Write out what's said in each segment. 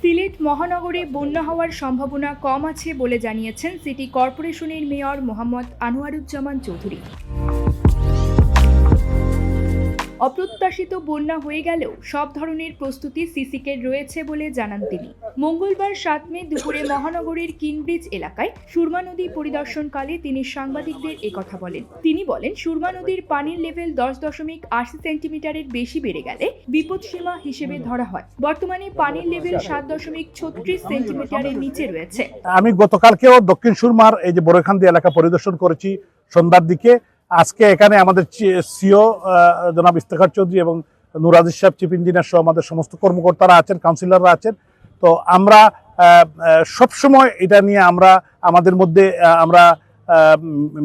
সিলেট মহানগরে বন্যা হওয়ার সম্ভাবনা কম আছে বলে জানিয়েছেন সিটি কর্পোরেশনের মেয়র মোহাম্মদ আনোয়ারুজ্জামান চৌধুরী। অপ্রত্যাশিত বন্যা হয়ে গেলেও সব ধরনের প্রস্তুতি সিসিকের রয়েছে বলে জানান তিনি। মঙ্গলবার সাত মে দুপুরে মহানগরীর কিনব্রিজ এলাকায় সুরমা নদী পরিদর্শনকালে তিনি সাংবাদিকদের একথা বলেন। তিনি বলেন, সুরমা নদীর পানির লেভেল দশ দশমিক আশি সেন্টিমিটারের বেশি বেড়ে গেলে বিপদসীমা হিসেবে ধরা হয়। বর্তমানে পানির লেভেল সাত দশমিক ছত্রিশ সেন্টিমিটারের নিচে রয়েছে। আমি গতকালকেও দক্ষিণ সুরমার এই যে বড়খান্দি এলাকা পরিদর্শন করেছি, সন্ধ্যার দিকে। আজকে এখানে আমাদের সিও জনাব ইস্তেখার চৌধুরী এবং নুরাজির সাহেব, চিফ ইঞ্জিনিয়ার সহ আমাদের সমস্ত কর্মকর্তারা আছেন, কাউন্সিলররা আছেন। তো আমরা সব সময় এটা নিয়ে আমরা, আমাদের মধ্যে আমরা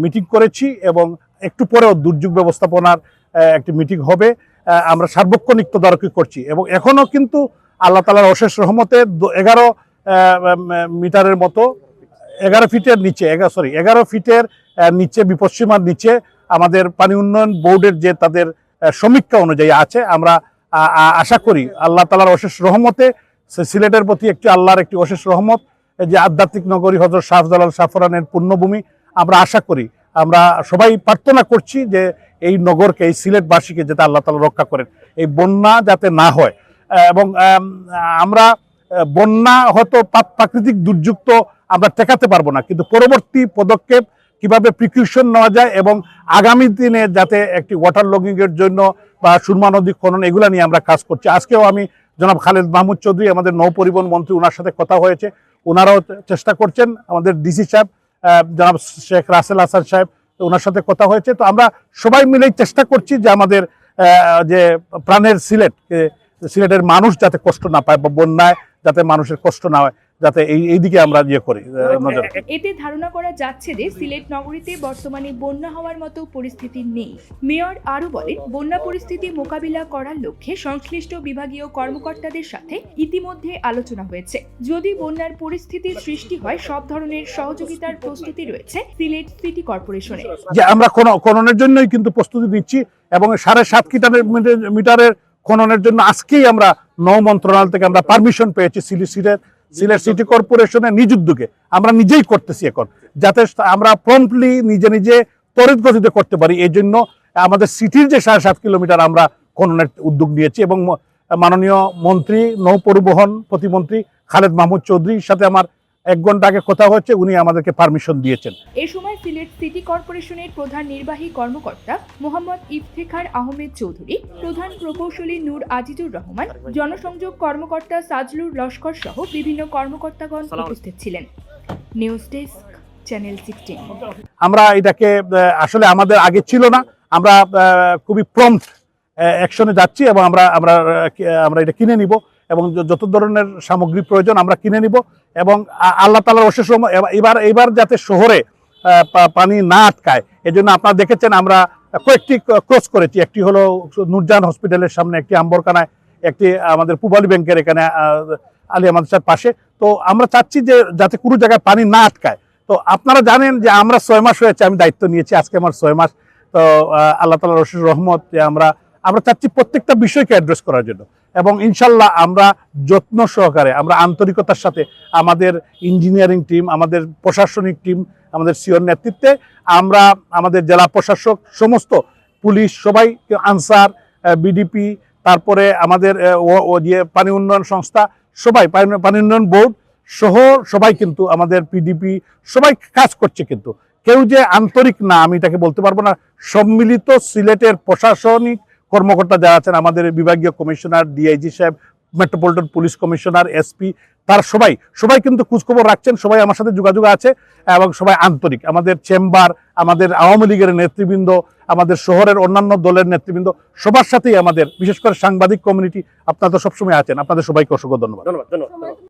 মিটিং করেছি এবং একটু পরেও দুর্যোগ ব্যবস্থাপনার একটি মিটিং হবে। আমরা সার্বক্ষণিক তদারকি করছি এবং এখনও কিন্তু আল্লাহ তালার অশেষ রহমতে এগারো মিটারের মতো, এগারো ফিটের নিচে এগারো সরি এগারো ফিটের নিচে বিপদসীমার নিচে আমাদের পানি উন্নয়ন বোর্ডের যে তাদের সমীক্ষা অনুযায়ী আছে, আমরা আশা করি আল্লাহ তালার অশেষ রহমতে সিলেটের প্রতি একটি আল্লাহর একটি অশেষ রহমত যে আধ্যাত্মিক নগরী হজরত শাহজালাল সাফরানের পূর্ণভূমি, আমরা আশা করি, আমরা সবাই প্রার্থনা করছি যে এই নগরকে, এই সিলেটবাসীকে যাতে আল্লাহ তালা রক্ষা করেন। এই বন্যা যাতে না হয়। এবং আমরা বন্যা হয়তো প্রাকৃতিক দুর্যোগ তো আমরা ঠেকাতে পারব না, কিন্তু পরবর্তী পদক্ষেপ কীভাবে প্রিকিউশন নেওয়া যায় এবং আগামী দিনে যাতে একটি ওয়াটার লগিং এর জন্য বা সুরমা নদী খনন এগুলা নিয়ে আমরা কাজ করছি। আজকেও আমি জনাব খালেদ মাহমুদ চৌধুরী, আমাদের নৌ পরিবহন মন্ত্রী ওনার সাথে কথা হয়েছে। ওনারাও চেষ্টা করছেন, আমাদের ডিসি সাহেব জনাব শেখ রাসেল হাসান সাহেব ওনার সাথে কথা হয়েছে। তো আমরা সবাই মিলেই চেষ্টা করছি যে আমাদের যে প্রাণের সিলেট সিলেটের মানুষ যাতে কষ্ট না পায় বা বন্যায় যাতে মানুষের কষ্ট না হয়। যাতে এই এই আমরা ইয়ে করি এতে ধারণা করা যাচ্ছে যে সিলেট নগরীতে বর্তমানে বন্যা হওয়ার মতো পরিস্থিতি নেই। মেয়র আরও বলেন বন্যা পরিস্থিতি মোকাবিলা করার লক্ষ্যে সংশ্লিষ্ট বিভাগীয় কর্মকর্তাদের সাথে ইতিমধ্যে আলোচনা হয়েছে। যদি বন্যার পরিস্থিতির সৃষ্টি হয় সব ধরনের সহযোগিতার প্রস্তুতি রয়েছে সিলেট সিটি কর্পোরেশনে। যে আমরা খনন খননের জন্যই কিন্তু প্রস্তুতি নিচ্ছি এবং সাড়ে সাত মিটারের মিটারের খননের জন্য আজকেই আমরা নৌ মন্ত্রণালয় থেকে আমরা পারমিশন পেয়েছি সিলি সিলেট সিটি কর্পোরেশনের নিজ উদ্যোগে আমরা নিজেই করতেছি এখন, যাতে আমরা প্রম্পটলি নিজে নিজে তরিত গতিতে করতে পারি। এই জন্য আমাদের সিটির যে সাড়ে সাত কিলোমিটার আমরা খননের উদ্যোগ নিয়েছি এবং মাননীয় মন্ত্রী নৌ পরিবহন প্রতিমন্ত্রী খালেদ মাহমুদ চৌধুরীর সাথে আমার এক ঘণ্টা আগে কথা হচ্ছে উনি আমাদেরকে পারমিশন দিয়েছেন। এ সময় সিলেট সিটি কর্পোরেশনের প্রধান নির্বাহী কর্মকর্তা মোহাম্মদ ইফতেখার আহমেদ চৌধুরী প্রধান প্রকৌশলী নূর আজিজুর রহমান জনসংযোগ কর্মকর্তা সাজলুর লস্কর সহ বিভিন্ন কর্মকর্তাগণ উপস্থিত ছিলেন। News desk channel sixteen. আমরা এটাকে আসলে আমাদের আগে ছিল না আমরা আহ, খুবই প্রম্পট অ্যাকশনে যাচ্ছি এবং আমরা আমরা আহ, আমরা এটা কিনে নিব। এবং যত ধরনের সামগ্রী প্রয়োজন আমরা কিনে নিব এবং আল্লাহ তালার অশেষ এবার- এবার যাতে শহরে পানি না আটকায় এজন্য আপনারা দেখেছেন আমরা কয়েকটি ক্রস করেছি। একটি হলো নুরজান হসপিটালের সামনে একটি আম্বরকানায় একটি আমাদের পুবালি ব্যাংকের এখানে আহ, আলিয়া মাদ্রাসার পাশে। তো আমরা চাচ্ছি যে যাতে কোনো জায়গায় পানি না আটকায়। তো আপনারা জানেন যে আমরা ছয় মাস হয়েছে আমি দায়িত্ব নিয়েছি আজকে আমার ছয় মাস। তো আল্লাহ তালা রশিদ রহমত যে আমরা আমরা চাচ্ছি প্রত্যেকটা বিষয়কে অ্যাড্রেস করার জন্য। এবং ইনশাল্লাহ আমরা যত্ন সহকারে, আমরা আন্তরিকতার সাথে আমাদের ইঞ্জিনিয়ারিং টিম আমাদের প্রশাসনিক টিম আমাদের সিওর নেতৃত্বে আমরা আমাদের জেলা প্রশাসক, সমস্ত পুলিশ সবাই আনসার বিডিপি তারপরে আমাদের যে পানি উন্নয়ন সংস্থা, সবাই, পানি উন্নয়ন বোর্ড সহ সবাই কিন্তু আমাদের পিডিপি সবাই কাজ করছে কিন্তু। কেউ যে আন্তরিক না, আমি এটাকে বলতে পারব না। সম্মিলিত সিলেটের প্রশাসনিক কর্মকর্তা যারা আছেন, আমাদের বিভাগীয় কমিশনার, ডিআইজি সাহেব, মেট্রোপলিটন পুলিশ কমিশনার, এসপি, তার সবাই সবাই কিন্তু খোঁজখবর রাখছেন, সবাই আমার সাথে যোগাযোগ আছে এবং সবাই আন্তরিক। আমাদের চেম্বার, আমাদের আওয়ামী লীগের নেতৃবৃন্দ, আমাদের শহরের অন্যান্য দলের নেতৃবৃন্দ, সবার সাথেই আমাদের, বিশেষ করে সাংবাদিক কমিউনিটি, আপনারা তো সবসময় আছেন, আপনাদের সবাইকে অসংখ্য ধন্যবাদ। ধন্যবাদ ধন্যবাদ।